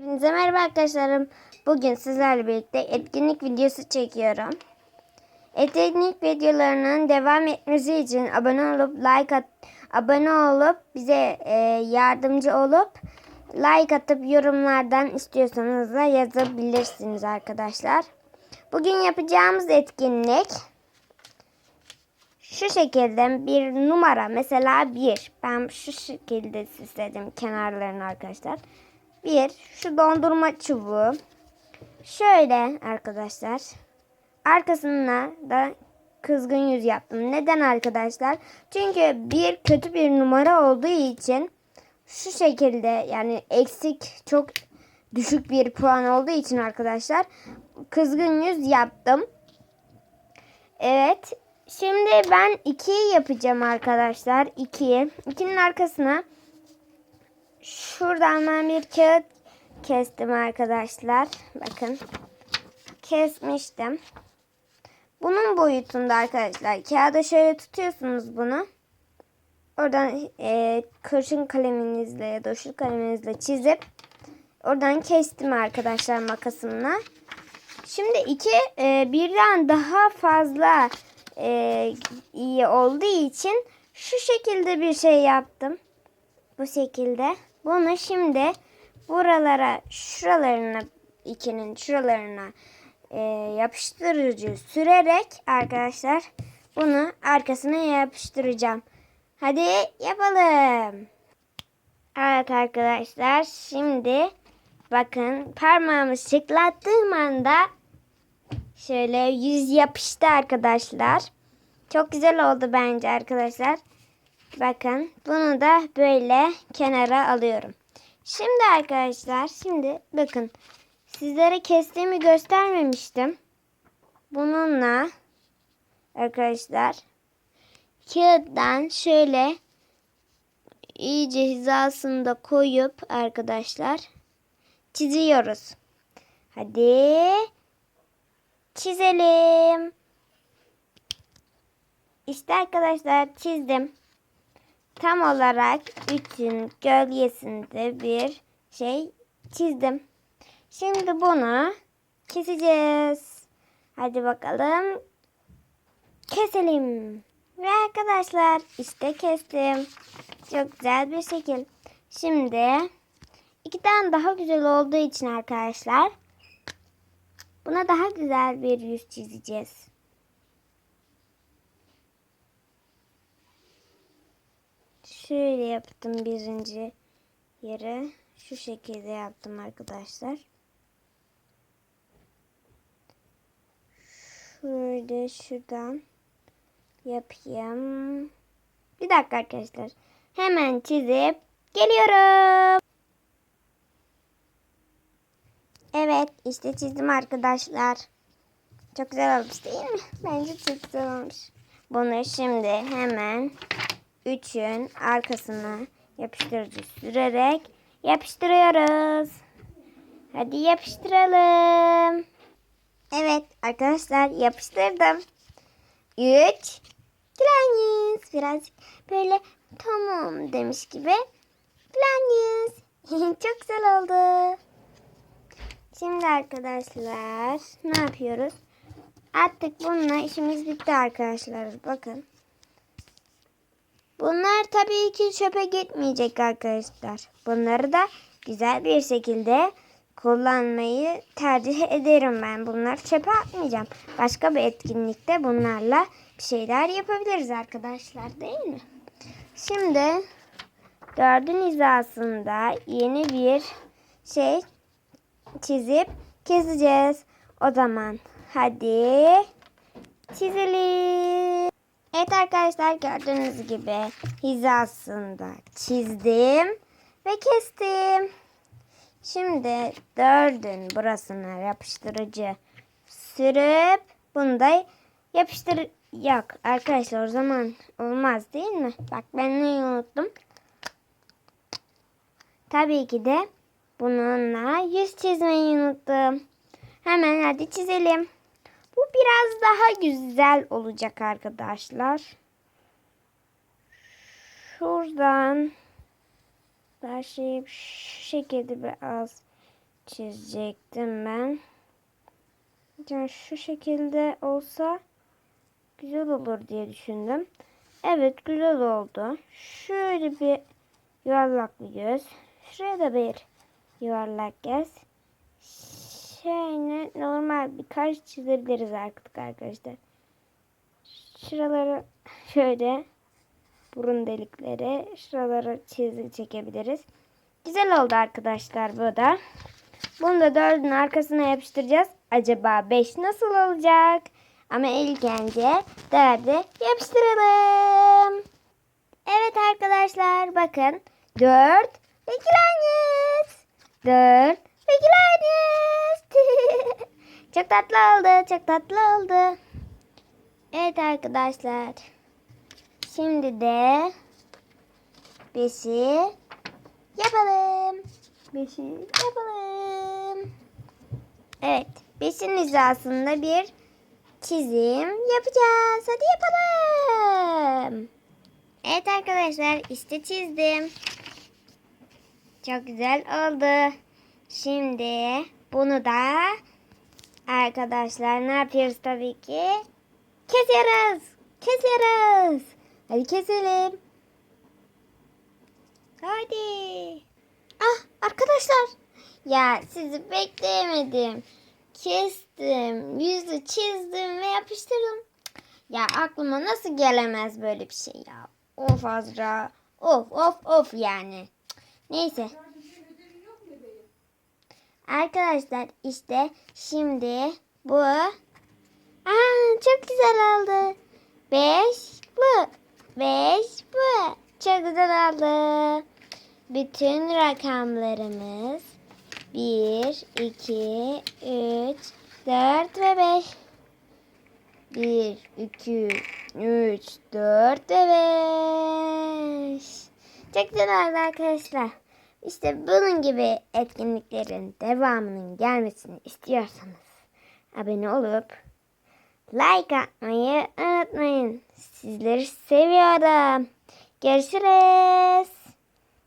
Hepinize merhaba arkadaşlarım. Bugün sizlerle birlikte etkinlik videosu çekiyorum. Etkinlik videolarının devam etmesi için abone olup like at abone olup bize e, yardımcı olup like atıp yorumlardan istiyorsanız da yazabilirsiniz arkadaşlar. Bugün yapacağımız etkinlik şu şekilde bir numara mesela bir ben şu şekilde süsledim kenarlarını arkadaşlar. Bir şu dondurma çubuğu şöyle arkadaşlar arkasına da kızgın yüz yaptım. Neden arkadaşlar? Çünkü bir kötü bir numara olduğu için şu şekilde yani eksik çok düşük bir puan olduğu için arkadaşlar kızgın yüz yaptım. Evet. Şimdi ben 2'yi yapacağım arkadaşlar. 2'yi. 2'nin arkasına şuradan ben bir kağıt kestim arkadaşlar. Bakın. Kesmiştim. Bunun boyutunda arkadaşlar. Kağıda şöyle tutuyorsunuz bunu. Oradan e, kurşun kaleminizle ya da uçlu kaleminizle çizip oradan kestim arkadaşlar makasımla. Şimdi iki e, birden daha fazla e, iyi olduğu için şu şekilde bir şey yaptım. Bu şekilde. Bunu şimdi buralara şuralarına ikinin şuralarına e, yapıştırıcı sürerek arkadaşlar bunu arkasına yapıştıracağım. Hadi yapalım. Evet arkadaşlar şimdi bakın parmağımı şıklattığım anda şöyle yüz yapıştı arkadaşlar. Çok güzel oldu bence arkadaşlar. Bakın bunu da böyle kenara alıyorum. Şimdi arkadaşlar şimdi bakın sizlere kestiğimi göstermemiştim. Bununla arkadaşlar kağıttan şöyle iyice hizasında koyup arkadaşlar çiziyoruz. Hadi çizelim. İşte arkadaşlar çizdim. Tam olarak üçün gölgesinde bir şey çizdim. Şimdi bunu keseceğiz. Hadi bakalım. Keselim. Ve arkadaşlar işte kestim. Çok güzel bir şekil. Şimdi iki tane daha güzel olduğu için arkadaşlar buna daha güzel bir yüz çizeceğiz. Şöyle yaptım birinci yere. Şu şekilde yaptım arkadaşlar. Şöyle şuradan yapayım. Bir dakika arkadaşlar. Hemen çizip geliyorum. Evet işte çizdim arkadaşlar. Çok güzel olmuş değil mi? Bence çok güzel olmuş. Bunu şimdi hemen üçün arkasına yapıştırıcı sürerek yapıştırıyoruz. Hadi yapıştıralım. Evet arkadaşlar yapıştırdım. Üç. Gülen yüz. Birazcık böyle tamam demiş gibi. Gülen yüz. Çok güzel oldu. Şimdi arkadaşlar ne yapıyoruz? Artık bununla işimiz bitti arkadaşlar. Bakın. Bunlar tabii ki çöpe gitmeyecek arkadaşlar. Bunları da güzel bir şekilde kullanmayı tercih ederim ben. Bunları çöpe atmayacağım. Başka bir etkinlikte bunlarla bir şeyler yapabiliriz arkadaşlar değil mi? Şimdi dördün hizasında yeni bir şey çizip keseceğiz. O zaman hadi çizelim. Evet arkadaşlar gördüğünüz gibi hizasında çizdim ve kestim. Şimdi dördün burasına yapıştırıcı sürüp bunu da yapıştır... Yok arkadaşlar o zaman olmaz değil mi? Bak ben neyi unuttum? Tabii ki de bununla yüz çizmeyi unuttum. Hemen hadi çizelim. Bu biraz daha güzel olacak arkadaşlar. Şuradan başlayıp şu şekilde biraz çizecektim ben. Yani şu şekilde olsa güzel olur diye düşündüm. Evet güzel oldu. Şöyle bir yuvarlak bir göz. Şuraya da bir yuvarlak göz. Şöyle normal bir kaş çizebiliriz artık arkadaşlar. Şuraları şöyle burun delikleri şuralara çizgi çekebiliriz. Güzel oldu arkadaşlar bu da. Bunu da dördün arkasına yapıştıracağız. Acaba 5 nasıl olacak? Ama ilk önce dördü yapıştıralım. Evet arkadaşlar bakın. 4 ve. 4 ve kiranyız. Çok tatlı oldu. Çok tatlı oldu. Evet arkadaşlar. Şimdi de beşi yapalım. Beşi yapalım. Evet. Beşin hizasında bir çizim yapacağız. Hadi yapalım. Evet arkadaşlar işte çizdim. Çok güzel oldu. Şimdi bunu da arkadaşlar ne yapıyoruz tabii ki? Kesiyoruz. Kesiyoruz. Hadi keselim. Hadi. Ah arkadaşlar. Ya sizi bekleyemedim. Kestim. Yüzü çizdim ve yapıştırdım. Ya aklıma nasıl gelemez böyle bir şey ya. Of Azra. Of of of yani. Neyse. Arkadaşlar işte şimdi bu. Aa, çok güzel oldu. Beş bu. Beş bu. Çok güzel oldu. Bütün rakamlarımız 1, 2, 3, 4 ve 5. 1, 2, 3, 4 ve 5. Çok güzel oldu arkadaşlar. İşte bunun gibi etkinliklerin devamının gelmesini istiyorsanız abone olup like atmayı unutmayın. Sizleri seviyorum. Görüşürüz.